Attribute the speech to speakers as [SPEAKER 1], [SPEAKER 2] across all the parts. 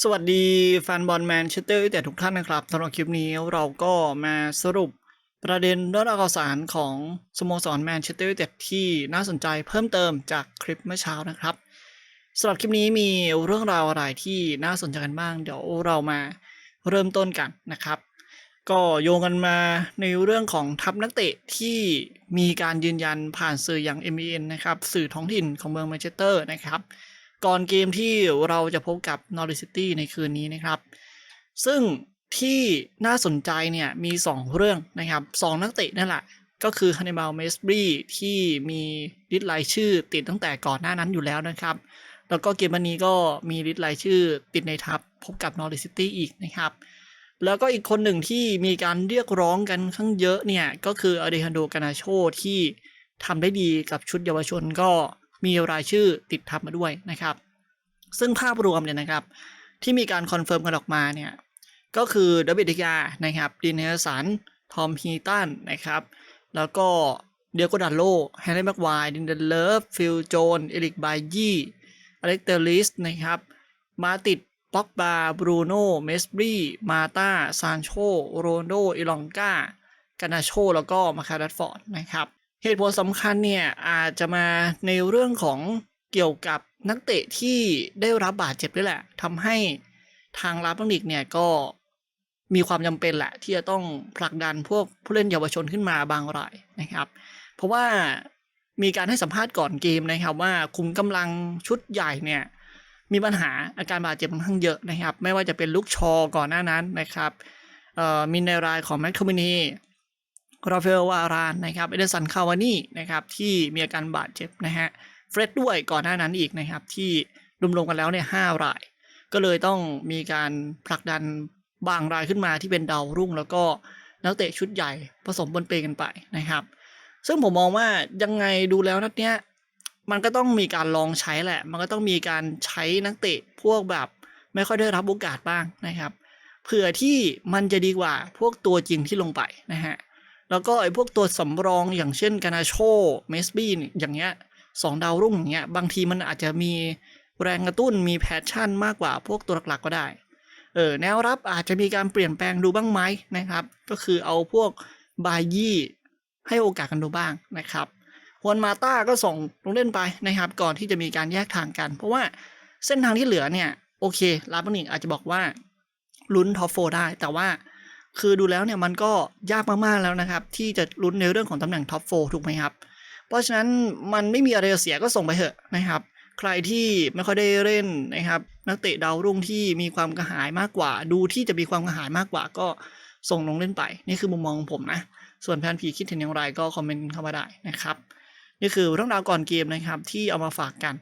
[SPEAKER 1] สวัสดีแฟนบอลแมนเชสเตอร์แต่ทุกท่านนะครับสำหรับคลิปนี้เราก็มาสรุปประเด็นเรื่องข่าวสารของสโมสรแมนเชสเตอร์แต่ที่น่าสนใจเพิ่มเติมจากคลิปเมื่อเช้านะครับสำหรับคลิปนี้มีเรื่องราวอะไรที่น่าสนใจกันบ้าง เดี๋ยวเรามาเริ่มต้นกันนะครับ ก็โยงกันมาในเรื่องของทัพนักเตะที่มีการยืนยันผ่านสื่ออย่าง MEN นะครับสื่อท้องถิ่นของเมืองแมนเชสเตอร์นะครับ ก่อนเกมที่เราจะพบกับ Norwich City ในคืนนี้นะครับ ซึ่งที่น่าสนใจเนี่ยมี 2 เรื่องนะครับสองนักเตะนั่นแหละ ก็คือ Hannibal m e s b r y ที่มีลิสต์รายชื่อติดตั้งแต่ก่อนหน้านั้นอยู่แล้วนะครับ แล้วก็เกมวันนี้ก็มีลิสต์รายชื่อติดในทัพพบกับ Norwich City อีกนะครับแล้วก็อีกคนหนึ่งที่มีการเรียกร้องกันข้างเยอะเนี่ย ก็คืออเดฮันโดกานาโชที่ทำได้ดีกับชุดเยาวชนก็ มีรายชื่อติดทับมาด้วยนะครับ ซึ่งภาพรวมเนี่ยนะครับ ที่มีการคอนเฟิร์มกันออกมาเนี่ยก็คือเดวิดดิกานะครับดินเนสันทอมฮีตันนะครับ แล้วก็เดียโกดันโลแฮร์รี่แม็กไวร์ดินเดนเลิฟฟิลโจนเอริกบายยี่อเล็กเตอร์ลิสนะครับ มาติดป็อกบาบรูโน่เมสบรีมาตาซานโชโรนโดอิลองกากานาโชแล้วก็มาคารัตฟอร์ดนะครับ เหตุผลสำคัญเนี่ยอาจจะมาในเรื่องของเกี่ยวกับนักเตะที่ได้รับบาดเจ็บด้วยแหละทำให้ทางลาปังนิกเนี่ยก็มีความจำเป็นแหละ ที่จะต้องผลักดันพวกผู้เล่นเยาวชนขึ้นมาบางรายนะครับ เพราะว่ามีการให้สัมภาษณ์ก่อนเกมนะครับว่าคุมกำลังชุดใหญ่เนี่ยมีปัญหาอาการบาดเจ็บค่อนข้างเยอะนะครับ ไม่ว่าจะเป็นลูกชอก่อนหน้านั้นนะครับมีในรายของแมคโทมินี ราเอลวารานนะครับเอเดสันคาวานี่นะครับที่มีอาการบาดเจ็บนะฮะเฟร็ดด้วยก่อนหน้านั้นอีกนะครับที่รวมๆกันแล้วเนี่ยห้าราย ก็เลยต้องมีการผลักดันบางรายขึ้นมาที่เป็นดาวรุ่ง แล้วก็นักเตะชุดใหญ่ผสมบนเปกันไปนะครับ ซึ่งผมมองว่ายังไงดูแล้วนัดเนี้ยมันก็ต้องมีการลองใช้แหละ มันก็ต้องมีการใช้นักเตะพวกแบบไม่ค่อยได้รับโอกาสบ้างนะครับ เผื่อที่มันจะดีกว่าพวกตัวจริงที่ลงไปนะฮะ แล้วก็ไอ้พวกตัวสำรองอย่างเช่นกานาโชเมสบี้อย่างเงี้ยสองดาวรุ่งอย่างเงี้ยบางทีมันอาจจะมีแรงกระตุ้นมีแพชชั่นมากกว่าพวกตัวหลักๆก็ได้เออแนวรับอาจจะมีการเปลี่ยนแปลงดูบ้างไหมนะครับ ก็คือเอาพวกบายี่ให้โอกาสกันดูบ้างนะครับฮวนมาต้าก็ส่งลงเล่นไปนะครับ ก่อนที่จะมีการแยกทางกัน เพราะว่าเส้นทางที่เหลือเนี่ย โอเคลาปนิกอาจจะบอกว่าลุ้นท็อปโฟได้ แต่ว่า คือดูแล้วเนี่ยมันก็ยากมากๆแล้วนะครับ ที่จะลุ้นในเรื่องของตำแหน่งท็อปโฟถูกไหมครับ เพราะฉะนั้นมันไม่มีอะไรเสียก็ส่งไปเถอะนะครับ ใครที่ไม่ค่อยได้เล่นนะครับ นักเตะดาวรุ่งที่มีความกระหายมากกว่า ดูที่จะมีความกระหายมากกว่าก็ส่งลงเล่นไปนี่คือมุมมองของผมนะ ส่วนแฟนผีคิดเห็นอย่างไรก็คอมเมนต์เข้ามาได้นะครับ นี่คือเรื่องราวก่อนเกมนะครับที่เอามาฝากกัน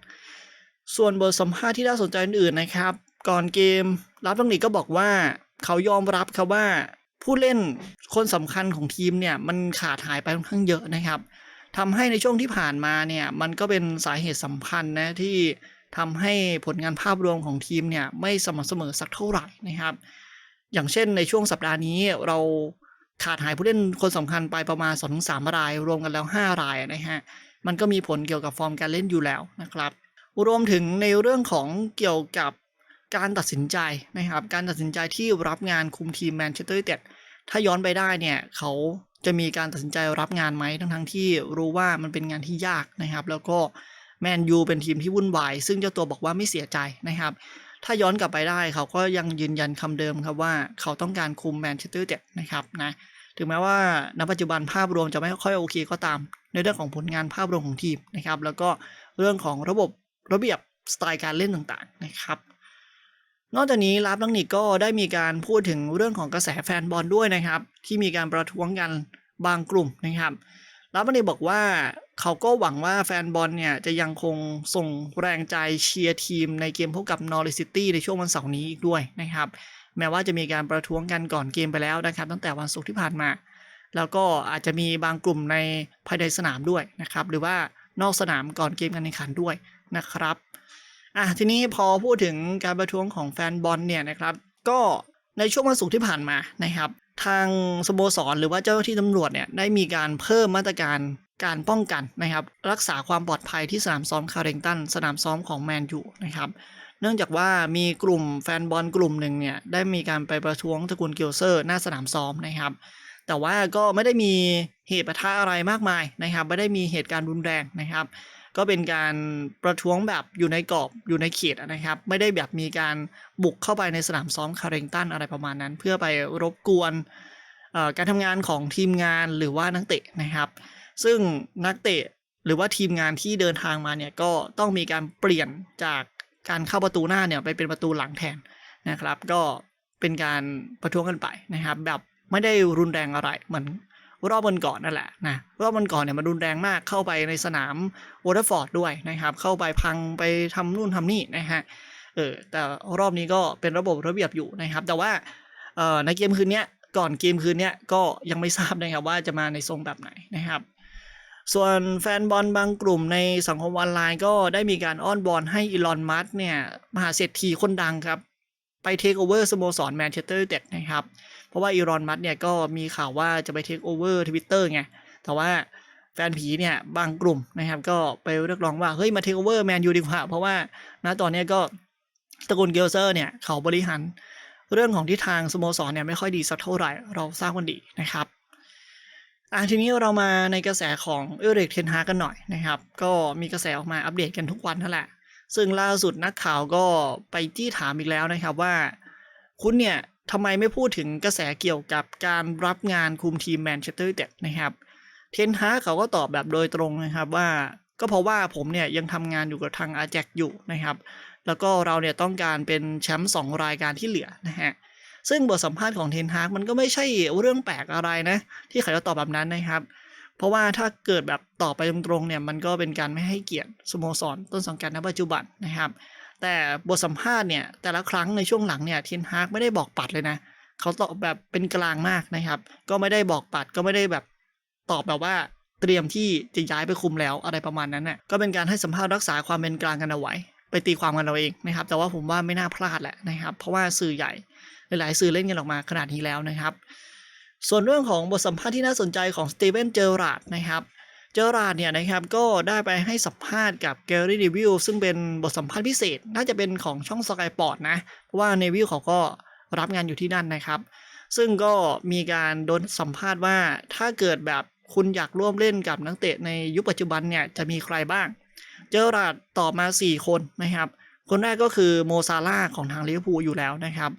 [SPEAKER 1] ส่วนบทสัมภาษณ์ที่น่าสนใจอื่นๆนะครับ ก่อนเกมรับตังหนีก็บอกว่าเขายอมรับครับว่า ผู้เล่นคนสำคัญของทีมเนี่ยมันขาดหายไปค่อนข้างเยอะนะครับทำให้ในช่วงที่ผ่านมาเนี่ยมันก็เป็นสาเหตุสำคัญนะที่ทำให้ผลงานภาพรวมของทีมเนี่ยไม่สม่ำเสมอสักเท่าไหร่นะครับ อย่างเช่นในช่วงสัปดาห์นี้เราขาดหายผู้เล่นคนสำคัญไปประมาณ2อถึงสราย รวมกันแล้ว 5 รายนะฮะมันก็มีผลเกี่ยวกับฟอร์มการเล่นอยู่แล้วนะครับ รวมถึงในเรื่องของเกี่ยวกับ การตัดสินใจนะครับการตัดสินใจที่รับงานคุมทีมแมนเชสเตอร์ยูไนเต็ดถ้าย้อนไปได้เนี่ยเขาจะมีการตัดสินใจรับงานไหมทั้งทั้งที่รู้ว่ามันเป็นงานที่ยากนะครับ แล้วก็แมนยูเป็นทีมที่วุ่นวายซึ่งเจ้าตัวบอกว่าไม่เสียใจนะครับ ถ้าย้อนกลับไปได้เขาก็ยังยืนยันคำเดิมครับว่าเขาต้องการคุมแมนเชสเตอร์ยูไนเต็ดนะครับนะถึงแม้ว่าณปัจจุบันภาพรวมจะไม่ค่อยโอเคก็ตาม ในเรื่องของผลงานภาพรวมของทีมนะครับ แล้วก็เรื่องของระบบระเบียบสไตล์การเล่นต่างๆนะครับ นอกจากนี้ลาบลังนิกก็ได้มีการพูดถึงเรื่องของกระแสแฟนบอลด้วยนะครับ ที่มีการประท้วงกันบางกลุ่มนะครับลาบลังนิกบอกว่าเขาก็หวังว่าแฟนบอลเนี่ยจะยังคงส่งแรงใจเชียร์ทีมในเกมพบกับนอริซิตี้ในช่วงวันเสาร์นี้อีกด้วยนะครับ แม้ว่าจะมีการประท้วงกันก่อนเกมไปแล้วนะครับ ตั้งแต่วันศุกร์ที่ผ่านมา แล้วก็อาจจะมีบางกลุ่มในภายในสนามด้วยนะครับ หรือว่านอกสนามก่อนเกมการแข่งขันด้วยนะครับ อะทีนี้พอพูดถึงการประท้วงของแฟนบอลเนี่ยนะครับ ก็ในช่วงวันศุกร์ที่ผ่านมานะครับ ทางสโมสรหรือว่าเจ้าหน้าที่ตำรวจเนี่ยได้มีการเพิ่มมาตรการการป้องกันนะครับ รักษาความปลอดภัยที่สนามซ้อมคาร์เรงตันสนามซ้อมของแมนยูนะครับเนื่องจากว่ามีกลุ่มแฟนบอลกลุ่มหนึ่งเนี่ยได้มีการไปประท้วงตระกูลเกียวเซอร์หน้าสนามซ้อมนะครับ แต่ว่าก็ไม่ได้มีเหตุปะทะอะไรมากมายนะครับ ไม่ได้มีเหตุการณ์รุนแรงนะครับ ก็เป็นการประท้วงแบบอยู่ในกรอบอยู่ในเขตนะครับ ไม่ได้แบบมีการบุกเข้าไปในสนามซ้อมคาริงตันอะไรประมาณนั้น เพื่อไปรบกวนการทำงานของทีมงานหรือว่านักเตะนะครับ ซึ่งนักเตะหรือว่าทีมงานที่เดินทางมาเนี่ยก็ต้องมีการเปลี่ยนจากการเข้าประตูหน้าเนี่ยไปเป็นประตูหลังแทนนะครับ ก็เป็นการประท้วงกันไปนะครับ แบบไม่ได้รุนแรงอะไรเหมือน รอบวันก่อนนั่นแหละนะรอบวันก่อนเนี่ยมันรุนแรงมากเข้าไปในสนามวอเตอร์ฟอร์ดด้วยนะครับ เข้าไปพังไปทำนู่นทำนี่นะฮะเออแต่รอบนี้ก็เป็นระบบระเบียบอยู่นะครับ แต่ว่าเอ่อในเกมคืนเนี้ยก่อนเกมคืนเนี้ยก็ยังไม่ทราบนะครับว่าจะมาในทรงแบบไหนนะครับส่วนแฟนบอลบางกลุ่มในสังคมออนไลน์ก็ได้มีการอ้อนบอลให้อีลอนมัสเนี่ยมหาเศรษฐีคนดังครับ ไปเทคโอเวอร์สโมสรแมนเชสเตอร์เต็ดนะครับ เพราะว่าอีลอนมัสเนี่ยก็มีข่าวว่าจะไปเทคโอเวอร์ทวิตเตอร์ไง แต่ว่าแฟนผีเนี่ยบางกลุ่มนะครับก็ไปเรียกร้องว่าเฮ้ยมาเทคโอเวอร์แมนยูดีกว่า เพราะว่าณตอนนี้ก็ตระกูลเกลเซอร์เนี่ยเขาบริหารเรื่องของทิศทางสโมสรเนี่ยไม่ค่อยดีสักเท่าไหร่เราทราบกันดีนะครับอะทีนี้เรามาในกระแสของเอริกเทนฮากันหน่อยนะครับ ก็มีกระแสออกมาอัปเดตกันทุกวันนั่นแหละ ซึ่งล่าสุดนักข่าวก็ไปจี้ถามอีกแล้วนะครับว่า คุณเนี่ย ทำไมไม่พูดถึงกระแสเกี่ยวกับการรับงานคุมทีมแมนเชสเตอร์ยูไนเต็ดนะครับเทนฮาเขาก็ตอบแบบโดยตรงนะครับว่าก็เพราะว่าผมเนี่ยยังทำงานอยู่กับทางอาแจกอยู่นะครับ แล้วก็เราเนี่ยต้องการเป็นแชมป์สองรายการที่เหลือนะฮะซึ่งบทสัมภาษณ์ของเทนฮากมันก็ไม่ใช่เรื่องแปลกอะไรนะ ที่เขาจะตอบแบบนั้นนะครับ เพราะว่าถ้าเกิดแบบตอบไปตรงๆเนี่ยมันก็เป็นการไม่ให้เกียรติสโมสรต้นสังกัดณปัจจุบันนะครับ แต่บทสัมภาษณ์เนี่ยแต่ละครั้งในช่วงหลังเนี่ยเทนฮากไม่ได้บอกปัดเลยนะเขาตอบแบบเป็นกลางมากนะครับ ก็ไม่ได้บอกปัดก็ไม่ได้แบบตอบแบบว่าเตรียมที่จะย้ายไปคุมแล้วอะไรประมาณนั้นน่ะก็เป็นการให้สัมภาษณ์รักษาความเป็นกลางกันเอาไว้ ไปตีความกันเอาเองนะครับ แต่ว่าผมว่าไม่น่าพลาดแหละนะครับ เพราะว่าสื่อใหญ่หลาย ๆ สื่อเล่นกันออกมาขนาดนี้แล้วนะครับ ส่วนเรื่องของบทสัมภาษณ์ที่น่าสนใจของสตีเวนเจอราร์ดนะครับ เจอราร์ดเนี่ยนะครับก็ได้ไปให้สัมภาษณ์กับแกรี่เนวิลซึ่งเป็นบทสัมภาษณ์พิเศษ น่าจะเป็นของช่องสกายปอร์ตนะ เพราะว่าเนวิลเขาก็รับงานอยู่ที่นั่นนะครับ ซึ่งก็มีการโดนสัมภาษณ์ว่าถ้าเกิดแบบคุณอยากร่วมเล่นกับนักเตะในยุคปัจจุบันเนี่ยจะมีใครบ้าง เจอราร์ดตอบมา 4 คนนะครับ คนแรกก็คือโมซาร่าของทางลิเวอร์พูลอยู่แล้วนะครับ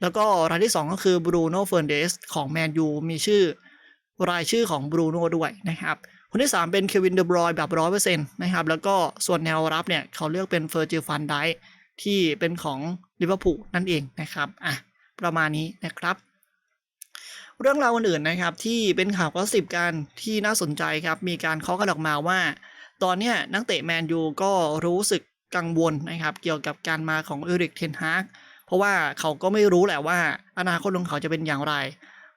[SPEAKER 1] แล้วก็รายที่ 2 ก็คือบรูโน่เฟ r ร์เดสของแมนยูมีชื่อรายชื่อของบรูโน่ด้วยนะครับ คนที่ 3 เป็นเควินเดบรอยแบบร้อยเปอร์เซ็นต์นะครับ แล้วก็ส่วนแนวรับเนี่ยเขาเลือกเป็นเฟอร์จิลฟันไดที่เป็นของลิเวอร์พูลนั่นเองนะครับอะประมาณนี้นะครับ เรื่องราวอื่นๆนะครับ ที่เป็นข่าวก็สิบกันที่น่าสนใจครับ มีการเคาะกันออกมาว่า ตอนนี้นักเตะแมนยูก็รู้สึกกังวลนะครับ เกี่ยวกับการมาของเอริกเทนฮากเพราะว่าเขาก็ไม่รู้แหละว่าอนาคตของเขาจะเป็นอย่างไร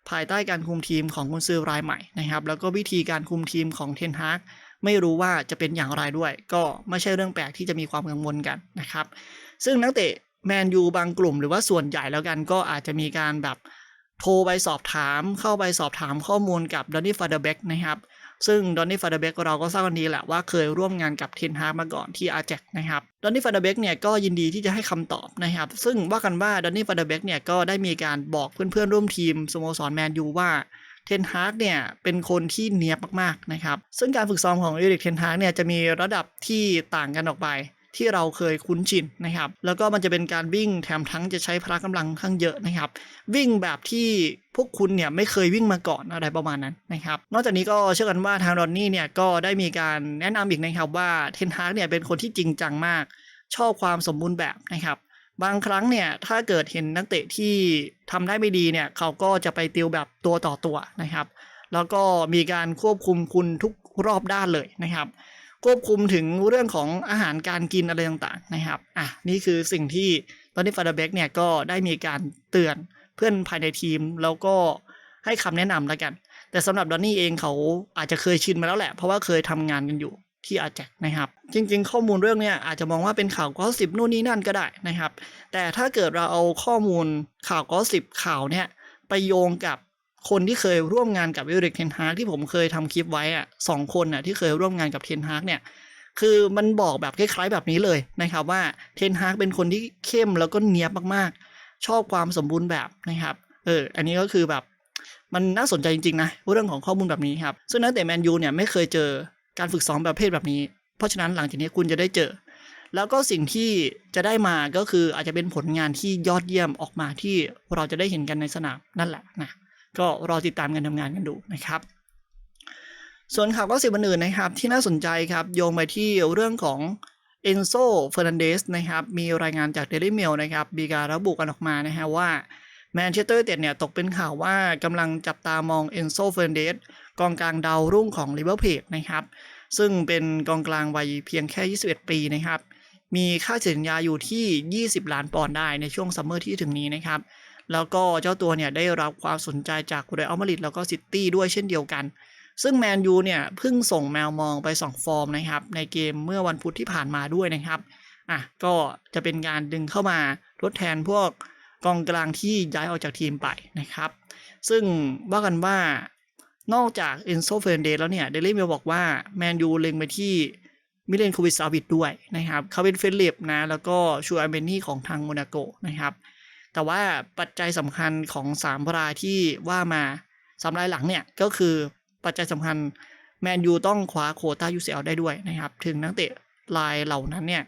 [SPEAKER 1] ภายใต้การคุมทีมของกุนซือรายใหม่นะครับ แล้วก็วิธีการคุมทีมของเทนฮากไม่รู้ว่าจะเป็นอย่างไรด้วย ก็ไม่ใช่เรื่องแปลกที่จะมีความกังวลกันนะครับ ซึ่งนักเตะแมนยูบางกลุ่มหรือว่าส่วนใหญ่แล้วกันก็อาจจะมีการแบบโทรไปสอบถาม เข้าไปสอบถามข้อมูลกับดอนนี่ฟาเดเบกนะครับ ซึ่งดอนนี่ฟาเดเบกเราก็ทราบกันดีแหละว่าเคยร่วมงานกับเทนฮากมาก่อนที่อาแจกนะครับดอนนี่ฟาเดเบกเนี่ยก็ยินดีที่จะให้คำตอบนะครับ ซึ่งว่ากันว่าดอนนี่ฟาเดเบกเนี่ยก็ได้มีการบอกเพื่อนๆร่วมทีมสโมสรแมนยูว่าเทนฮากเนี่ยเป็นคนที่เนียบมากๆนะครับ ซึ่งการฝึกซ้อมของเอริกเทนฮากเนี่ยจะมีระดับที่ต่างกันออกไป ที่เราเคยคุ้นชินนะครับ แล้วก็มันจะเป็นการวิ่งแถมทั้งจะใช้พละกำลังข้างเยอะนะครับ วิ่งแบบที่พวกคุณเนี่ยไม่เคยวิ่งมาก่อนอะไรประมาณนั้นนะครับ นอกจากนี้ก็เชื่อกันว่าทางรอนนี่เนี่ยก็ได้มีการแนะนำอีกนะครับว่าเทนฮาร์กเนี่ยเป็นคนที่จริงจังมาก ชอบความสมบูรณ์แบบนะครับบางครั้งเนี่ยถ้าเกิดเห็นนักเตะที่ทำได้ไม่ดีเนี่ยเขาก็จะไปติวแบบตัวต่อตัวนะครับ แล้วก็มีการควบคุมคุณทุกรอบด้านเลยนะครับ ควบคุมถึงเรื่องของอาหารการกินอะไรต่างๆนะครับอะนี่คือสิ่งที่ตอนนี้ฟาดาเบกเนี่ยก็ได้มีการเตือนเพื่อนภายในทีมแล้วก็ให้คำแนะนำแล้วกัน แต่สำหรับดอนนี่เองเขาอาจจะเคยชินมาแล้วแหละ เพราะว่าเคยทำงานกันอยู่ที่อาแจกนะครับ จริง ๆ ข้อมูลเรื่องเนี้ยอาจจะมองว่าเป็นข่าวก็สิบนู่นนี่นั่นก็ได้นะครับ แต่ถ้าเกิดเราเอาข้อมูลข่าวก็สิบข่าวเนี่ยไปโยงกับ คนที่เคยร่วมงานกับเอริกเทนฮากที่ผมเคยทำคลิปไว้อะสองคนน่ะที่เคยร่วมงานกับเทนฮากเนี่ยคือมันบอกแบบคล้ายๆแบบนี้เลยนะครับว่าเทนฮากเป็นคนที่เข้มแล้วก็เนียบมากๆ ชอบความสมบูรณ์แบบนะครับเอออันนี้ก็คือแบบมันน่าสนใจจริงๆนะเรื่องของข้อมูลแบบนี้ครับซึ่งนักเตะแมนยูเนี่ยไม่เคยเจอการฝึกซ้อมประเภทแบบนี้ เพราะฉะนั้นหลังจากนี้คุณจะได้เจอ แล้วก็สิ่งที่จะได้มาก็คืออาจจะเป็นผลงานที่ยอดเยี่ยมออกมาที่เราจะได้เห็นกันในสนามนั่นแหละนะ ก็รอติดตามกันทำงานกันดูนะครับ ส่วนข่าวก็สิบอื่นนะครับ ที่น่าสนใจครับโยงไปที่เรื่องของเอนโซเฟอร์นันเดสนะครับมีรายงานจากเดลิเมลนะครับมีการระบุกันออกมานะฮะว่าแมนเชสเตอร์เต็ดเนี่ยตกเป็นข่าวว่ากำลังจับตามองเอนโซเฟอร์นันเดสกองกลางดาวรุ่งของลิเวอร์พูลนะครับซึ่งเป็นกองกลางวัยเพียงแค่ 21 ปีนะครับ มีค่าสัญญาอยู่ที่ 20 ล้านปอนด์ได้ในช่วงซัมเมอร์ที่ถึงนี้นะครับ แล้วก็เจ้าตัวเนี่ยได้รับความสนใจจากเรอัลมาดริดแล้วก็ซิตี้ด้วยเช่นเดียวกัน ซึ่งแมนยูเนี่ยเพิ่งส่งแมวมองไป 2 ฟอร์มนะครับ ในเกมเมื่อวันพุธที่ผ่านมาด้วยนะครับอะก็จะเป็นการดึงเข้ามาทดแทนพวกกองกลางที่ย้ายออกจากทีมไปนะครับ ซึ่งว่ากันว่านอกจากเอนโซเฟรนเดแล้วเนี่ยเดลี่เมลบอกว่าแมนยูเล็งไปที่มิเลนโควิชซาวิดด้วยนะครับเขาเป็นเฟลิปนะ แล้วก็ชูอาเมนี่ของทางโมนาโกนะครับ แต่ว่าปัจจัยสำคัญของ3รายที่ว่ามาสามรายหลังเนี่ยก็คือปัจจัยสำคัญแมนยูต้องคว้าโคต้า UCL ได้ด้วยนะครับ ถึงนักเตะรายเหล่านั้นเนี่ย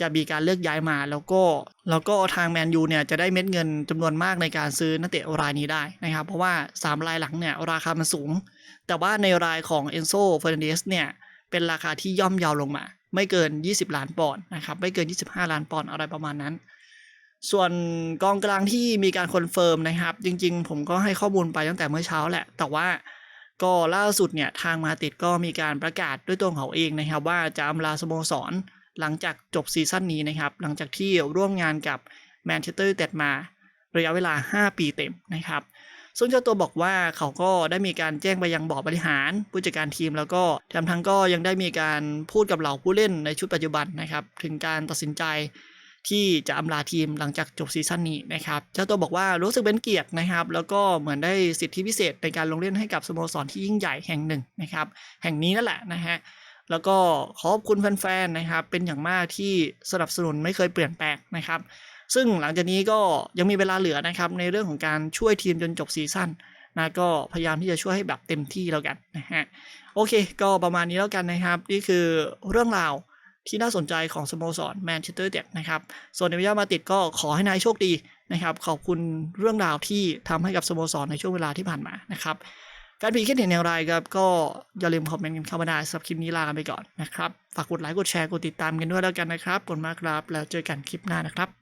[SPEAKER 1] จะมีการเลือกย้ายมาแล้วก็แล้วก็ทางแมนยูเนี่ยจะได้เม็ดเงินจำนวนมากในการซื้อนักเตะรายนี้ได้นะครับ เพราะว่า 3 รายหลังเนี่ยราคามันสูง แต่ว่าในรายของเอนโซเฟอร์นันเดสเนี่ยเป็นราคาที่ย่อมเยาวลงมา ไม่เกิน 20 ล้านปอนด์นะครับไม่เกิน 25 ล้านปอนด์อะไรประมาณนั้น ส่วนกองกลางที่มีการคอนเฟิร์มนะครับ จริง ๆ ผมก็ให้ข้อมูลไปตั้งแต่เมื่อเช้าแหละ แต่ว่าก็ล่าสุดเนี่ยทางมาติดก็มีการประกาศด้วยตัวของเขาเองนะครับ ว่าจะอำลาสโมสรหลังจากจบซีซั่นนี้นะครับ หลังจากที่ร่วมงานกับแมนเชสเตอร์ยูไนเต็ดมาระยะเวลา 5 ปีเต็มนะครับ ซึ่งเจ้าตัวบอกว่าเขาก็ได้มีการแจ้งไปยังบอร์ดบริหารผู้จัดการทีมแล้วก็แถมทั้งก็ยังได้มีการพูดกับเหล่าผู้เล่นในชุดปัจจุบันนะครับ ถึงการตัดสินใจ ที่จะอำลาทีมหลังจากจบซีซั่นนี้นะครับเจ้าตัวบอกว่ารู้สึกเป็นเกียรตินะครับ แล้วก็เหมือนได้สิทธิพิเศษในการลงเล่นให้กับสโมสรที่ยิ่งใหญ่แห่งหนึ่งนะครับ แห่งนี้นั่นแหละนะฮะแล้วก็ขอบคุณแฟนๆนะครับ เป็นอย่างมากที่สนับสนุนไม่เคยเปลี่ยนแปลงนะครับ ซึ่งหลังจากนี้ก็ยังมีเวลาเหลือนะครับ ในเรื่องของการช่วยทีมจนจบซีซั่นนะก็พยายามที่จะช่วยให้แบบเต็มที่แล้วกันนะฮะโอเค ก็ประมาณนี้แล้วกันนะครับ นี่คือเรื่องราว ที่น่าสนใจของสโมสรแมนเชสเตอร์ยูไนเด็ดนะครับ ส่วนในวิยามาติดก็ขอให้นายโชคดีนะครับ ขอบคุณเรื่องราวที่ทำให้กับสโมสรในช่วงเวลาที่ผ่านมานะครับการผิดคิดเห็นอย่างไรครับก็อย่าลืมคอมเมนต์กันเข้ามาได้สำหรับคลิปนี้ลากันไปก่อนนะครับ ฝากกดไลค์กดแชร์กดติดตามกันด้วยแล้วกันนะครับกดมากครับ แล้วเจอกันคลิปหน้านะครับ